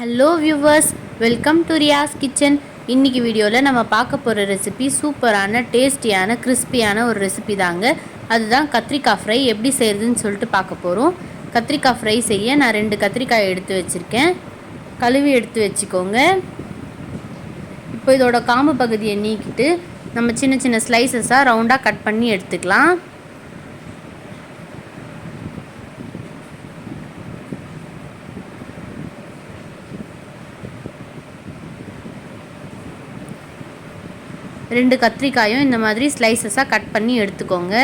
Hello viewers welcome to Riya's kitchen இன்னைக்கு வீடியோவில் நம்ம பார்க்க போகிற ரெசிபி சூப்பரான டேஸ்டியான கிறிஸ்பியான ஒரு ரெசிபி தாங்க. அதுதான் கத்திரிக்காய் ஃப்ரை எப்படி செய்கிறதுன்னு சொல்லிட்டு பார்க்க போகிறோம் கத்திரிக்காய் ஃப்ரை செய்ய நான் ரெண்டு கத்திரிக்காய் எடுத்து வச்சுருக்கேன். கழுவி எடுத்து வச்சுக்கோங்க. இப்போ இதோட காம்பு பகுதியை நீக்கிட்டு நம்ம சின்ன சின்ன ஸ்லைசஸாக ரவுண்டாக கட் பண்ணி எடுத்துக்கலாம். ரெண்டு கத்திரிக்காயும் இந்த மாதிரி ஸ்லைசஸாக கட் பண்ணி எடுத்துக்கோங்க.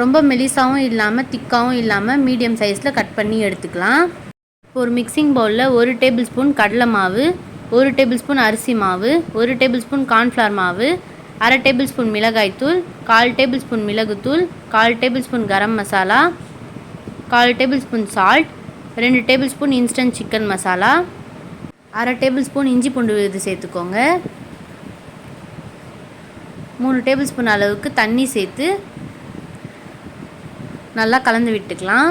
ரொம்ப மெலிசாவும் இல்லாமல் திக்காகவும் இல்லாமல் மீடியம் சைஸில் கட் பண்ணி எடுத்துக்கலாம். ஒரு மிக்சிங் பவுலில் ஒரு டேபிள் ஸ்பூன் கடலை மாவு ஒரு டேபிள் ஸ்பூன் அரிசி மாவு ஒரு டேபிள் ஸ்பூன் கார்ன்ஃப்ளவர் மாவு அரை டேபிள் ஸ்பூன் மிளகாய்த்தூள் கால் டேபிள் ஸ்பூன் மிளகுத்தூள் கால் டேபிள் ஸ்பூன் கரம் மசாலா கால் டேபிள் ஸ்பூன் சால்ட் ரெண்டு table spoon instant chicken masala அரை டேபிள் ஸ்பூன் இஞ்சி பூண்டு விழுது சேர்த்துக்கோங்க. மூணு டேபிள் ஸ்பூன் அளவுக்கு தண்ணி சேர்த்து நல்லா கலந்து விட்டுக்கலாம்.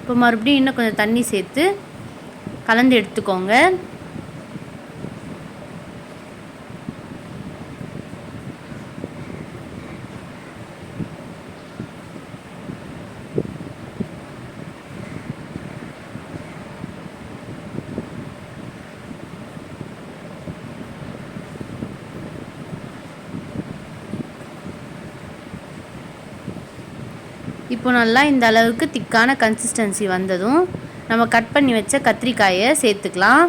இப்போ மறுபடியும் இன்னும் கொஞ்சம் தண்ணி சேர்த்து கலந்து எடுத்துக்கோங்க. இப்போ நல்லா இந்த அளவுக்கு திக்கான கன்சிஸ்டன்சி வந்ததும் நம்ம கட் பண்ணி வச்ச கத்திரிக்காயை சேர்த்துக்கலாம்.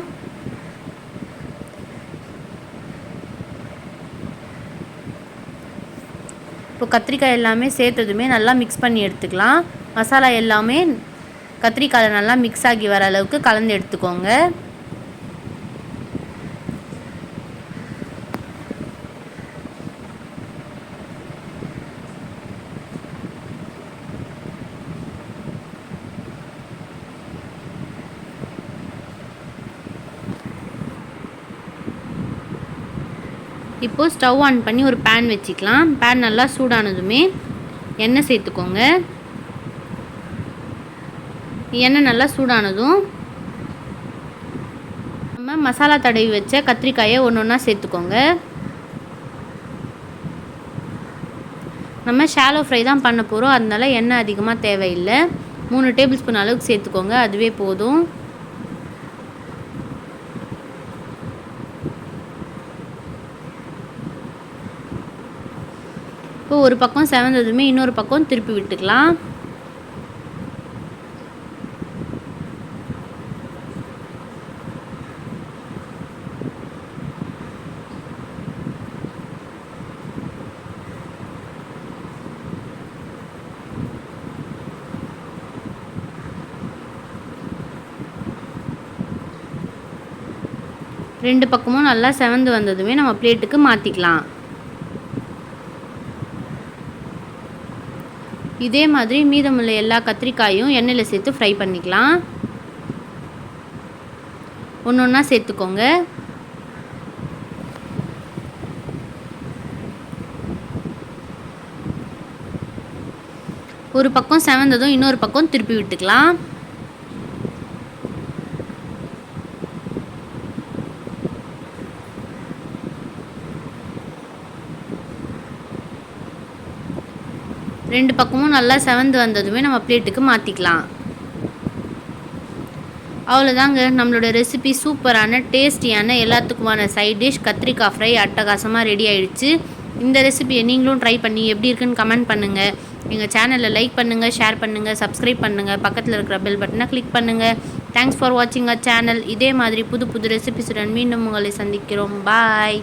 இப்போ கத்திரிக்காய் எல்லாமே சேர்த்ததுமே நல்லா மிக்ஸ் பண்ணி எடுத்துக்கலாம். மசாலா எல்லாமே கத்திரிக்காயில் நல்லா மிக்ஸ் ஆகி வர அளவுக்கு கலந்து எடுத்துக்கோங்க. இப்போது ஸ்டவ் ஆன் பண்ணி ஒரு பேன் வச்சுக்கலாம். பேன் நல்லா சூடானதுமே எண்ணெய் சேர்த்துக்கோங்க. எண்ணெய் நல்லா சூடானதும் நம்ம மசாலா தடவி வச்ச கத்திரிக்காயை ஒன்று ஒன்றா சேர்த்துக்கோங்க. நம்ம ஷாலோ ஃப்ரை தான் பண்ண போகிறோம் அதனால எண்ணெய் அதிகமாக தேவையில்லை. மூணு டேபிள் ஸ்பூன் அளவுக்கு சேர்த்துக்கோங்க. அதுவே போதும். இப்போ ஒரு பக்கம் செவந்ததுமே இன்னொரு பக்கம் திருப்பி விட்டுக்கலாம். ரெண்டு பக்கமும் நல்லா செவந்து வந்ததுமே நம்ம பிளேட்டுக்கு மாற்றிக்கலாம் இதே மாதிரி மீதமுள்ள எல்லா கத்திரிக்காயும் எண்ணெயில் சேர்த்து ஃப்ரை பண்ணிக்கலாம். ஒன்று ஒன்றா சேர்த்துக்கோங்க. ஒரு பக்கம் செவந்ததும் இன்னொரு பக்கம் திருப்பி விட்டுக்கலாம். ரெண்டு பக்கமும் நல்லா செவந்து வந்ததுமே நம்ம பிளேட்டுக்கு மாற்றிக்கலாம் அவ்வளோதாங்க நம்மளோட ரெசிபி சூப்பரான டேஸ்டியான எல்லாத்துக்குமான சைட் டிஷ் கத்திரிக்காய் ஃப்ரை அட்டகாசமாக ரெடி ஆயிடுச்சு. இந்த ரெசிபியை நீங்களும் ட்ரை பண்ணி எப்படி இருக்குன்னு கமெண்ட் பண்ணுங்கள் எங்கள் சேனலில் லைக் பண்ணுங்கள் ஷேர் பண்ணுங்கள் சப்ஸ்கிரைப் பண்ணுங்கள் பக்கத்தில் இருக்கிற பெல் பட்டனை கிளிக் பண்ணுங்கள் தேங்க்ஸ் ஃபார் வாட்சிங் அ சேனல் இதே மாதிரி புது புது ரெசிபிஸுடன் மீண்டும் உங்களை சந்திக்கிறோம். பாய்